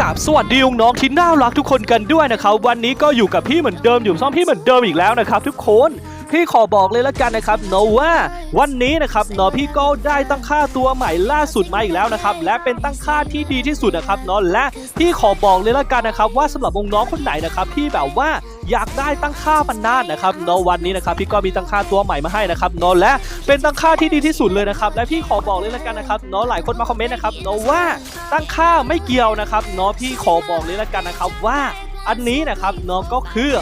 กับสวัสดีน้องที่น่ารักทุกคนกันด้วยนะครับ วันนี้ก็อยู่กับพี่เหมือนเดิมอยู่ซ่อมพี่เหมือนเดิมอีกแล้วนะครับทุกคน พี่ขอบอกเลยละกันนะครับเนาะว่าวันนี้นะครับเนาะพี่ก็ได้ตั้งค่าตัวใหม่ล่าสุดมาอีกแล้วนะครับและเป็นตั้งค่าที่ดีที่สุดนะครับเนาะและพี่ขอบอกเลยละกันนะครับว่าสำหรับน้องคนไหนนะครับที่แบบว่าอยากได้ตั้งค่ามันนานนะครับเนาะวันนี้นะครับพี่ก็มีตั้งค่าตัวใหม่มาให้นะครับเนาะและเป็นตั้งค่าที่ดีที่สุดเลยนะครับและพี่ขอบอกเลยละกันนะครับเนาะหลายคนมาคอมเมนต์นะครับเนาะว่าตั้งค่าไม่เกี่ยวนะครับเนาะพี่ขอบอกเลยละกันนะครับว่าอันนี้นะครับเนาะก็คือ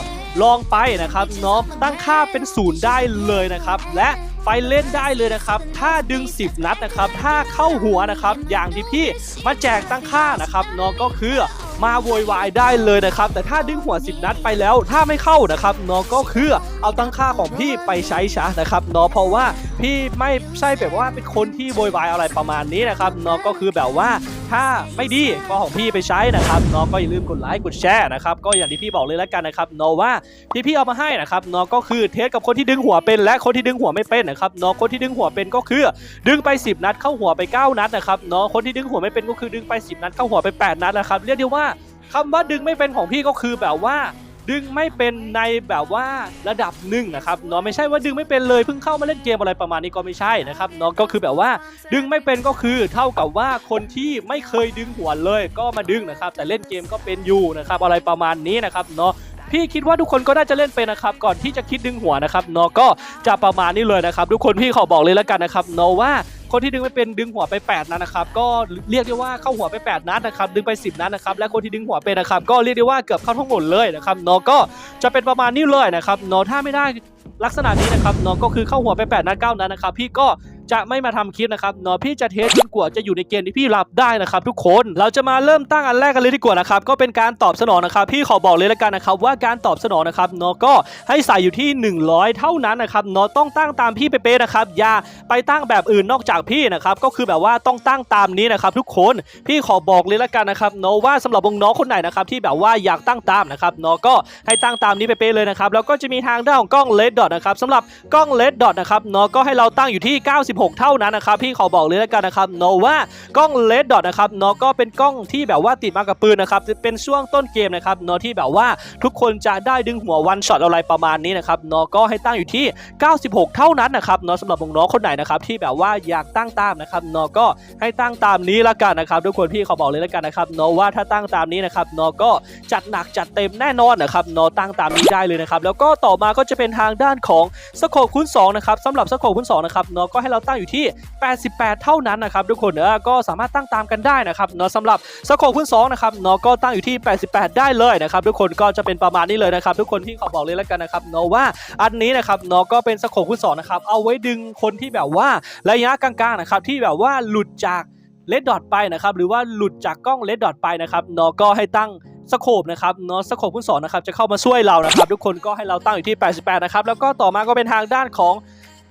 ลองไปนะครับเนาะตั้งค่าเป็นศูนย์ได้เลยนะครับ และไปเล่นได้เลยนะครับ ถ้าดึง 10 นัดนะครับ ถ้าเข้าหัวนะครับ อย่างที่พี่มาแจกตั้งค่านะครับเนาะก็คือมาโวยวายได้เลยนะครับ แต่ถ้าดึงหัว 10 นัดไปแล้ว ถ้าไม่เข้านะครับเนาะก็คือเอาตั้งค่าของพี่ไปใช้ซะนะครับเนาะเพราะว่าพี่ไม่ใช่แบบว่าเป็นคนที่โวยวายอะไรประมาณนี้นะครับเนาะก็คือแบบว่า ถ้าไม่ดีก็ของพี่ไปใช้นะครับเนาะก็อย่าลืมกดไลค์กดแชร์นะครับก็อย่างที่พี่บอกเลยแล้วกันนะครับเนาะว่าที่พี่เอามาให้นะครับเนาะก็คือเทสกับคนที่ดึงหัวเป็น และคนที่ดึงหัวไม่เป็นนะครับเนาะคนที่ดึงหัวเป็นก็คือ ดึงไป 10 นัดเข้าหัวไป 9 นัดนะครับเนาะคนที่ดึงหัวไม่เป็นก็คือดึงไป 10 นัดเข้าหัวไป 8 นัดนะครับเรียกได้ว่าคำว่าดึงไม่เป็นของพี่ก็คือแบบว่า ดึงไม่เป็นในแบบว่าระดับหนึ่งนะครับเนาะไม่ใช่ว่าดึงไม่เป็นเลยเพิ่งเข้ามาเล่นเกมอะไรประมาณนี้ก็ไม่ใช่นะครับเนาะก็คือแบบว่าดึงไม่เป็นก็คือเท่ากับว่าคนที่ไม่เคยดึงหัวเลยก็มาดึงนะครับแต่เล่นเกมก็เป็นอยู่นะครับอะไรประมาณนี้นะครับเนาะ พี่คิดว่าทุกคนก็น่าจะเล่นเป็นนะครับก่อนที่จะคิดดึงหัวนะครับเนาะก็จะประมาณนี้เลยนะครับทุกคนพี่ขอบอกเลยแล้วกันนะครับเนาะว่าคนที่ดึงไม่เป็นดึงหัวไป 8นัดนะครับก็เรียกได้ว่าเข้าหัวไป 8 นัดนะครับดึงไป 10 นัดนะครับและคนที่ดึงหัวเป็นนะครับก็เรียกได้ว่าเกือบเข้าทั้งหมดเลยนะครับเนาะก็จะเป็นประมาณนี้เลยนะครับเนาะถ้าไม่ได้ลักษณะนี้นะครับเนาะก็คือเข้าหัวไป 8 นัด9นัดนะครับพี่ก็ จะไม่มาทำคลิปนะครับเนาะพี่จะเทสจนกว่าจะอยู่ในเกณฑ์ที่พี่รับได้นะครับทุกคนเราจะมาเริ่มตั้งอันแรกกันเลยดีกว่านะครับก็เป็นการตอบสนองนะครับพี่ขอบอกเลยละกันนะครับว่าการตอบสนองนะครับเนาะก็ให้ใส่อยู่ที่ 100 เท่านั้นนะครับเนาะต้องตั้งตามพี่เป๊ะๆนะครับอย่าไปตั้งแบบอื่นนอกจากพี่นะครับก็คือแบบว่าต้องตั้งตามนี้นะครับทุกคนพี่ขอบอกเลยละกันนะครับเนาะว่าสำหรับน้องคนไหนนะครับที่แบบว่าอยากตั้งตามนะครับเนาะก็ให้ตั้งตามนี้เป๊ะๆเลยนะครับแล้วก็จะมีทางด้านของกล้องเลดดอทนะครับสำหรับกล้องเลดดอทนะครับเนาะก็ให้เราตั้งอยู่ที่ 96 6 เท่านั้นนะครับพี่ขอบอกเลยและกันนะครับเนาะว่ากล้องเลดดอทนะครับเนาะก็เป็นกล้องที่แบบว่าติดมากับปืนนะครับเป็นช่วงต้นเกมนะครับเนาะที่แบบว่าทุกคนจะได้ดึงหัววันช็อตอะไรประมาณนี้นะครับเนาะก็ให้ตั้งอยู่ที่ 96 เท่านั้นนะครับเนาะสำหรับน้องๆคนไหนนะครับที่แบบว่าอยากตั้งตามนะครับเนาะก็ให้ตั้งตามนี้ละกันนะครับทุกคนพี่ขอบอกเลยละกันนะครับเนาะว่าถ้าตั้งตามนี้นะครับเนาะก็จัดหนักจัดเต็มแน่นอนนะครับเนาะตั้งตามนี้ได้เลยนะครับแล้วก็ต่อมาก็จะเป็นทางด้านของสโคปคูณ2นะครับสำหรับสโคปคูณ2นะครับเนาะก็ให้เราตั้งอยู่ที่ 88 เท่านั้นนะครับทุกคนเออก็สามารถตั้งตามกันได้นะครับเนาะสำหรับสโคปคูณ2นะครับเนาะก็ตั้งอยู่ที่ 88 ได้เลยนะครับทุกคนก็จะเป็นประมาณนี้เลยนะครับทุกคนพี่ขอบอกเลยและกันนะครับเนาะว่าอันนี้นะครับเนาะก็เป็นสโคปคูณ2นะครับเอาไว้ดึงคนที่แบบว่าระยะกลางๆนะครับที่แบบว่าหลุดจากเลดดอทไปนะครับหรือว่าหลุดจากกล้องเลดดอทไปนะครับเนาะก็ให้ตั้งสโคปนะครับเนาะสโคปคูณสองนะครับจะเข้ามาช่วยเรานะครับ ทุกคนก็ให้เราตั้งอยู่ที่ 88 นะครับ แล้วก็ต่อมาก็เป็นทางด้านของ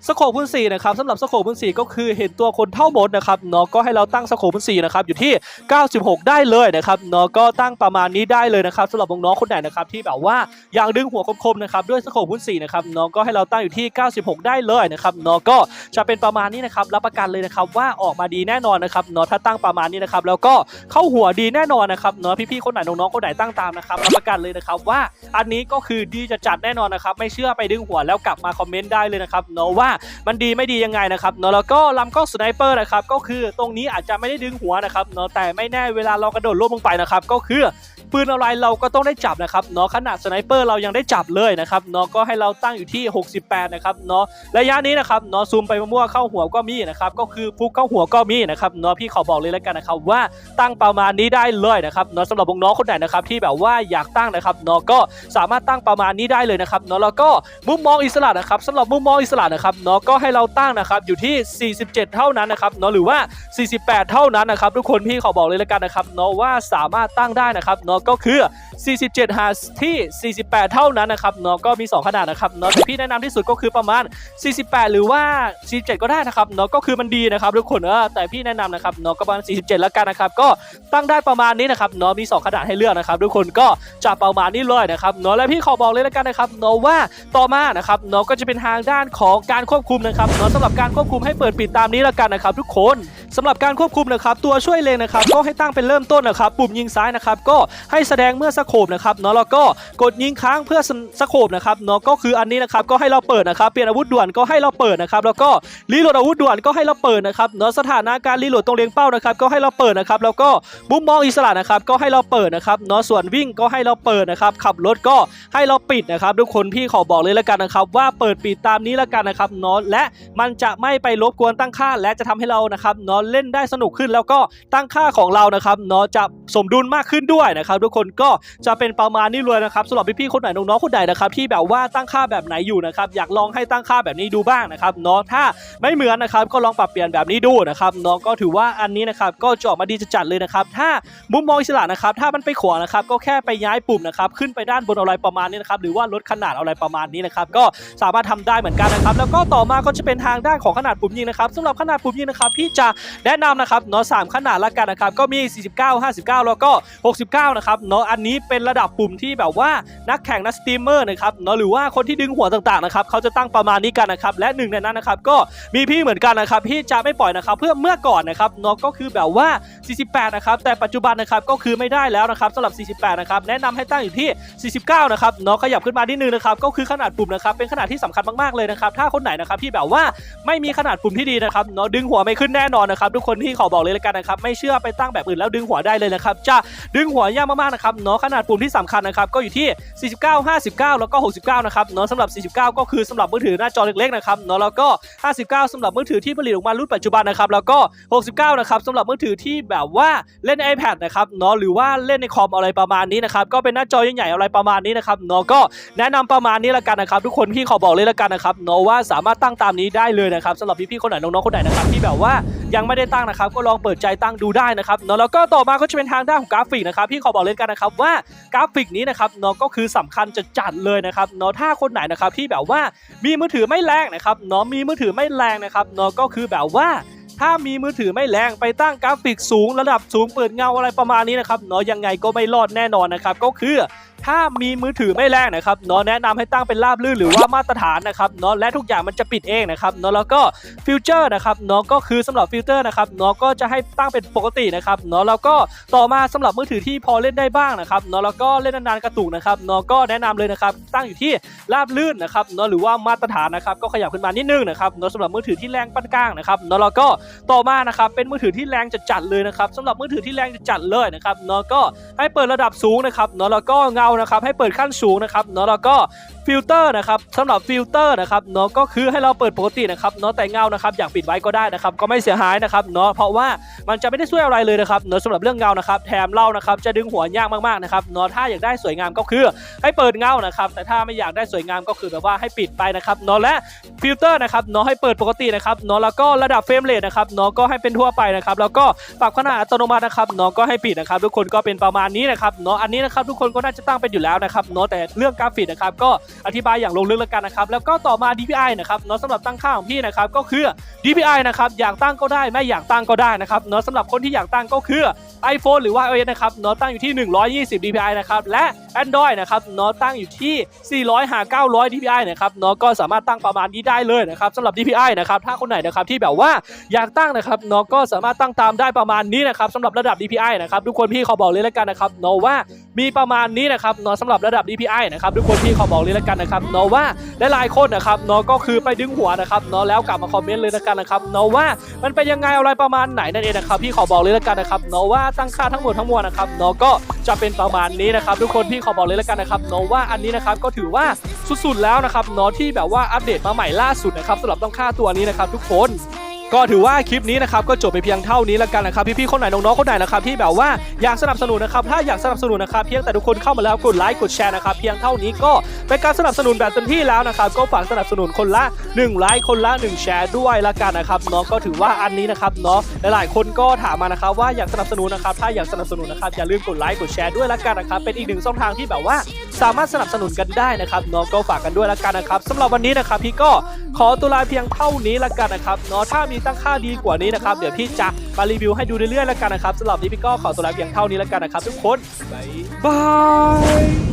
สโคปคูณ4นะครับสำหรับสโคปคูณ4ก็คือเห็นตัวคนเท่าหมดนะครับเนาะก็ให้เราตั้งสโคปคูณ4นะครับอยู่ที่ 96 ได้เลยนะครับเนาะก็ตั้งประมาณนี้ได้เลยนะครับสำหรับน้องๆคนไหนนะครับที่แบบว่าอยากดึงหัวคมๆนะครับด้วยสโคปคูณ4นะครับเนาะก็ให้เราตั้งอยู่ที่ 96 ได้เลยนะครับเนาะก็จะเป็นประมาณนี้นะครับรับประกันเลยนะครับว่าออกมาดีแน่นอนนะครับเนาะถ้าตั้งประมาณนี้นะครับแล้วก็เข้าหัวดีแน่นอนนะครับเนาะพี่ๆคนไหนน้องๆคนไหนตั้งตามนะครับรับประกันเลยนะครับว่าอันนี้ก็คือดีจะจัดแน่นอนนะครับไม่เชื่อไปดึงหัวแล้วกลับมาคอมเมนต์ได้เลยนะครับเนาะว่ามันดีไม่ดียังไงนะครับเนาะแล้วก็ลำกล้องสไนเปอร์นะครับก็คือตรงนี้อาจจะไม่ได้ดึงหัวนะครับเนาะแต่ไม่แน่เวลาเรากระโดดล่มลงไปนะครับก็คือ ปืนอะไรเราก็ต้องได้จับนะครับเนาะขนาดสไนเปอร์เรายังได้จับเลยนะครับเนาะก็ให้เราตั้งอยู่ที่ 68 นะครับเนาะระยะนี้นะครับเนาะซูมไปมั่วเข้าหัวก็มีนะครับก็คือฟุกเข้าหัวก็มีนะครับเนาะพี่ขอบอกเลยแล้วกันนะครับว่าตั้งประมาณนี้ได้เลยนะครับเนาะสำหรับน้องคนไหนนะครับที่แบบว่าอยากตั้งนะครับเนาะก็สามารถตั้งประมาณนี้ได้เลยนะครับเนาะแล้วก็มุมมองอิสระนะครับสำหรับมุมมองอิสระนะครับเนาะก็ให้เราตั้งนะครับอยู่ที่ 47 เท่านั้นนะครับเนาะหรือว่า 48 เท่านั้นนะครับทุกคนพี่ขอบอกเลยแล้วกันนะครับเนาะว่าสามารถตั้งได้นะครับเนาะก็คือ 47 หาที่ 48 เท่านั้นนะครับเนาะก็มี 2 ขนาดนะครับเนาะแต่พี่แนะนำที่สุดก็คือประมาณ 48 หรือว่า 47 ก็ได้นะครับเนาะก็คือมันดีนะครับทุกคนเออแต่พี่แนะนำนะครับเนาะก็ประมาณ 47 แล้วกันนะครับก็ตั้งได้ประมาณนี้นะครับเนาะมี 2 ขนาดให้เลือกนะครับทุกคนก็จะประมาณนี้เลยนะครับเนาะและพี่ขอบอกเลยแล้วกันนะครับเนาะว่าต่อมานะครับเนาะก็จะเป็นทางด้านของการควบคุมนะครับเนาะสำหรับการควบคุมให้เปิดปิดตามนี้แล้วกันนะครับทุกคน สำหรับการควบคุมนะครับตัวช่วยเลงนะครับก็ให้ตั้งเป็นเริ่มต้นนะครับปุ่มยิงซ้ายนะครับก็ให้แสดงเมื่อสโคบนะครับเนาะแล้วก็กดยิงค้างเพื่อสโคบนะครับเนาะก็คืออันนี้นะครับก็ให้เราเปิดนะครับเปลี่ยนอาวุธด่วนก็ให้เราเปิดนะครับแล้วก็รีโหลดอาวุธด่วนก็ให้เราเปิดนะครับเนาะสถานะการรีโหลดตรงเล็งเป้านะครับก็ให้เราเปิดนะครับแล้วก็มุมมองอิสระนะครับก็ให้เราเปิดนะครับเนาะส่วนวิ่งก็ให้เราเปิดนะครับขับรถก็ให้เราปิดนะครับทุกคนพี่ขอบอกเลยแล้วกันนะครับว่าเปิดปิดตามนี้แล้วกันนะครับเนาะและมันจะไม่ไปรบกวนตั้งค่าและจะทำให้เรานะครับเนาะเล่นได้สนุกขึ้นแล้วก็ตั้งค่าของเรานะครับเนาะจะสมดุลมากขึ้นด้วยนะครับ ทุกคนก็จะเป็นประมาณนี้เลยนะครับสำหรับพี่ๆคนไหนน้องๆคนใดนะครับที่แบบว่าตั้งค่าแบบไหนอยู่นะครับอยากลองให้ตั้งค่าแบบนี้ดูบ้างนะครับเนาะถ้าไม่เหมือนนะครับก็ลองปรับเปลี่ยนแบบนี้ดูนะครับเนาะก็ถือว่าอันนี้นะครับก็จะออกมาดีจะจัดเลยนะครับถ้ามุมมองอิสระนะครับถ้ามันไปขวางนะครับก็แค่ไปย้ายปุ่มนะครับขึ้นไปด้านบนอะไรประมาณนี้นะครับหรือว่าลดขนาดอะไรประมาณนี้นะครับก็สามารถทำได้เหมือนกันนะครับแล้วก็ต่อมาก็จะเป็นทางด้านของขนาดปุ่มยิงนะครับสำหรับขนาดปุ่มยิงนะครับพี่จะแนะนำนะครับเนาะสามขนาดละกันนะครับก็มี 49 59 แล้วก็ 69 นะครับเนาะอันนี้เป็นระดับปุ่มที่แบบว่านักแข่งนักสตรีมเมอร์นะครับเนาะหรือว่าคนที่ดึงหัวต่างๆนะครับเขาจะตั้งประมาณนี้กันนะครับและหนึ่งในนั้นนะครับก็มีพี่เหมือนกันนะครับพี่จะไม่ปล่อยนะครับเพื่อเมื่อก่อนนะครับเนาะก็คือแบบว่า 48 นะครับแต่ปัจจุบันนะครับก็คือไม่ได้แล้วนะครับสำหรับ 48 นะครับแนะนำให้ตั้งอยู่ที่ 49 นะครับเนาะขยับขึ้นมานิดนึงนะครับก็คือขนาดปุ่มนะครับเป็นขนาดที่สำคัญมากๆเลยนะครับถ้าคนไหนนะครับที่แบบว่าไม่มีขนาดปุ่มที่ดีนะครับเนาะดึงหัวไม่ขึ้นแน่นอนนะครับทุกคนที่ขอบอกเลยละกันนะครับไม่เชื่อไปตั้งแบบอื่นแล้วดึงหัวได้เลยนะครับจะดึงหัวยากมากๆนะครับเนาะขนาดปุ่มที่สำคัญนะครับก็อยู่ที่ 49 59 แล้วก็ 69 นะครับเนาะสำหรับ 49 ก็คือสำหรับมือถือหน้าจอเล็กๆนะครับเนาะแล้วก็ 59สำหรับมือถือที่ผลิตออกมารุ่นปัจจุบันนะครับแล้วก็ 69 นะครับสำหรับมือถือที่แบบว่าเล่น iPad นะครับเนาะหรือว่าเล่นในคอมอะไรประมาณนี้นะครับก็เป็นหน้าจอใหญ่ๆอะไรประมาณนี้นะครับเนาะก็แนะนำประมาณนี้ละกันนะครับทุกคนพี่ขอบอกเลยละกันนะครับเนาะว่าสามารถตั้งตามนี้ได้เลยนะครับสำหรับพี่ๆคนไหนน้องๆคนไหนนะครับที่แบบว่ายังไม่ได้ตั้งนะครับก็ลองเปิดใจตั้งดูได้นะครับเนาะแล้วก็ต่อมาก็จะเป็นทางด้านของกราฟิกนะครับพี่ขอบอกเลยกันนะครับว่ากราฟิกนี้นะครับเนาะก็คือสำคัญจะจัดเลยนะครับเนาะถ้าคนไหนนะครับที่แบบว่ามีมือถือไม่แรงนะครับเนาะมีมือถือไม่แรงนะครับเนาะก็คือแบบว่าถ้ามีมือถือไม่แรงไปตั้งกราฟิกสูงระดับสูงเปิดเงาอะไรประมาณนี้นะครับเนาะยังไงก็ไม่รอดแน่นอนนะครับก็คือ ถ้ามีมือถือไม่แรงนะครับเนาะแนะนำให้ตั้งเป็นราบลื่นหรือว่ามาตรฐานนะครับเนาะและทุกอย่างมันจะปิดเองนะครับเนาะแล้วก็ฟิวเจอร์นะครับเนาะก็คือสำหรับฟิลเตอร์นะครับเนาะก็จะให้ตั้งเป็นปกตินะครับเนาะแล้วก็ต่อมาสำหรับมือถือที่พอเล่นได้บ้างนะครับเนาะแล้วก็เล่นนานๆกระตุกนะครับเนาะก็แนะนำเลยนะครับตั้งอยู่ที่ราบลื่นนะครับเนาะหรือว่ามาตรฐานนะครับก็ขยับขึ้นมานิดนึงนะครับเนาะสำหรับมือถือที่แรงปานกลางนะครับเนาะแล้วก็ต่อมานะครับเป็นมือถือที่แรงจัดๆเลยนะครับสำหรับมือถือที่แรงจัดๆเลยนะครับเนาะก็ให้เปิดระดับสูงนะครับเนาะแล้วก็เงานะครับให้เปิดขั้นสูงนะครับเนาะแล้วก็ฟิลเตอร์นะครับสำหรับฟิลเตอร์นะครับเนาะก็คือให้เราเปิดปกตินะครับเนาะแต่เงานะครับอยากปิดไว้ก็ได้นะครับก็ไม่เสียหายนะครับเนาะเพราะว่ามันจะไม่ได้ช่วยอะไรเลยนะครับเนาะสำหรับเรื่องเงานะครับแถมเรานะครับจะดึงหัวยากมากๆนะครับเนาะถ้าอยากได้สวยงามก็คือ ให้เปิดเงานะครับแต่ถ้าไม่อยากได้สวยงามก็คือแบบว่าให้ปิดไปนะครับเนาะและฟิลเตอร์นะครับเนาะให้เปิดปกตินะครับเนาะแล้วก็ระดับเฟรมเรทนะครับเนาะก็ให้เป็นทั่วไปนะครับแล้วก็ปรับขนาดอัตโนมัตินะครับเนาะก็ให้ปิดนะครับทุกคนก็เป็นประมาณนี้นะครับเนาะอันนี้นะครับทุกคนก็น่าจะตั้งเป็นอยู่แล้วนะครับเนาะแต่เรื่องกราฟิกนะครับก็อธิบายอย่างลงลึกแล้วกันนะครับแล้วก็ต่อมา DPI นะครับเนาะสำหรับตั้งค่าของพี่นะครับก็คือ DPI นะครับอยากตั้งก็ได้ไม่อยากตั้งก็ได้นะครับเนาะสำหรับคนที่อยากตั้งก็คือ iPhone หรือว่า iOS นะครับเนาะตั้งอยู่ที่ 120 DPI นะครับและ Android นะครับเนาะตั้งอยู่ที่ 400หา900 DPI นะครับเนาะก็สามารถตั้งประมาณนี้ได้เลยนะครับสำหรับ DPI นะครับถ้าคนไหนนะครับที่แบบว่าอยากตั้งนะครับเนาะก็สามารถตั้งตามได้ประมาณนี้นะครับสำหรับระดับ DPI นะครับทุกคนพี่ขอบอกเลยแล้วกันนะครับเนาะว่ามีประมาณนี้นะครับเนาะสำหรับระดับ DPI นะครับทุกคนพี่ขอบอกเลยแล้วกันนะครับเนาะว่าหลายๆคนนะครับเนาะก็คือไปดึงหัวนะครับเนาะแล้วกลับมาคอมเมนต์เลยแล้วกันนะครับเนาะว่ามันเป็นยังไงอะไรประมาณไหนนั่นเองนะครับพี่ขอบอกเลยแล้วกันนะครับเนาะว่าตั้งค่าทั้งหมดทั้งมวลนะครับเนาะก็ จะเป็นประมาณนี้นะครับ ทุกคนพี่ขอบอกเลยแล้วกันนะครับเนาะว่าอันนี้นะครับก็ถือว่าสุดๆแล้วนะครับเนาะที่แบบว่าอัปเดตมาใหม่ล่าสุดนะครับสำหรับต้องค่าตัวนี้นะครับทุกคน ก็ถือว่าคลิปนี้นะครับก็จบไปเพียงเท่านี้แล้วกันนะครับพี่ๆคนไหนน้องๆคนไหนนะครับที่แบบว่าอยากสนับสนุนนะครับถ้าอยากสนับสนุนนะครับเพียงแต่ทุกคนเข้ามาแล้วกดไลค์กดแชร์นะครับเพียงเท่านี้ก็เป็นการสนับสนุนแบบเต็มที่แล้วนะครับก็ฝากสนับสนุนคนละ1ไลค์คนละ 1 แชร์ด้วยละกันนะครับเนาะก็ถือว่าอันนี้นะครับเนาะหลายๆคนก็ถามมานะครับว่าอยากสนับสนุนนะครับถ้าอยากสนับสนุนนะครับอย่าลืมกดไลค์กดแชร์ด้วยละกันนะครับเป็นอีกหนึ่งช่องทางที่แบบว่า สามารถสนับสนุนกันได้นะครับเนาะก็ฝากกันด้วยละกันนะครับสำหรับวันนี้นะครับพี่ก็ขอตัวลาเพียงเท่านี้ละกันนะครับเนาะถ้ามีตั้งค่าดีกว่านี้นะครับเดี๋ยวพี่จะมารีวิวให้ดูเรื่อยๆละกันนะครับสำหรับวันนี้พี่ก็ขอตัวลาเพียงเท่านี้ละกันนะครับทุกคนบ๊ายบาย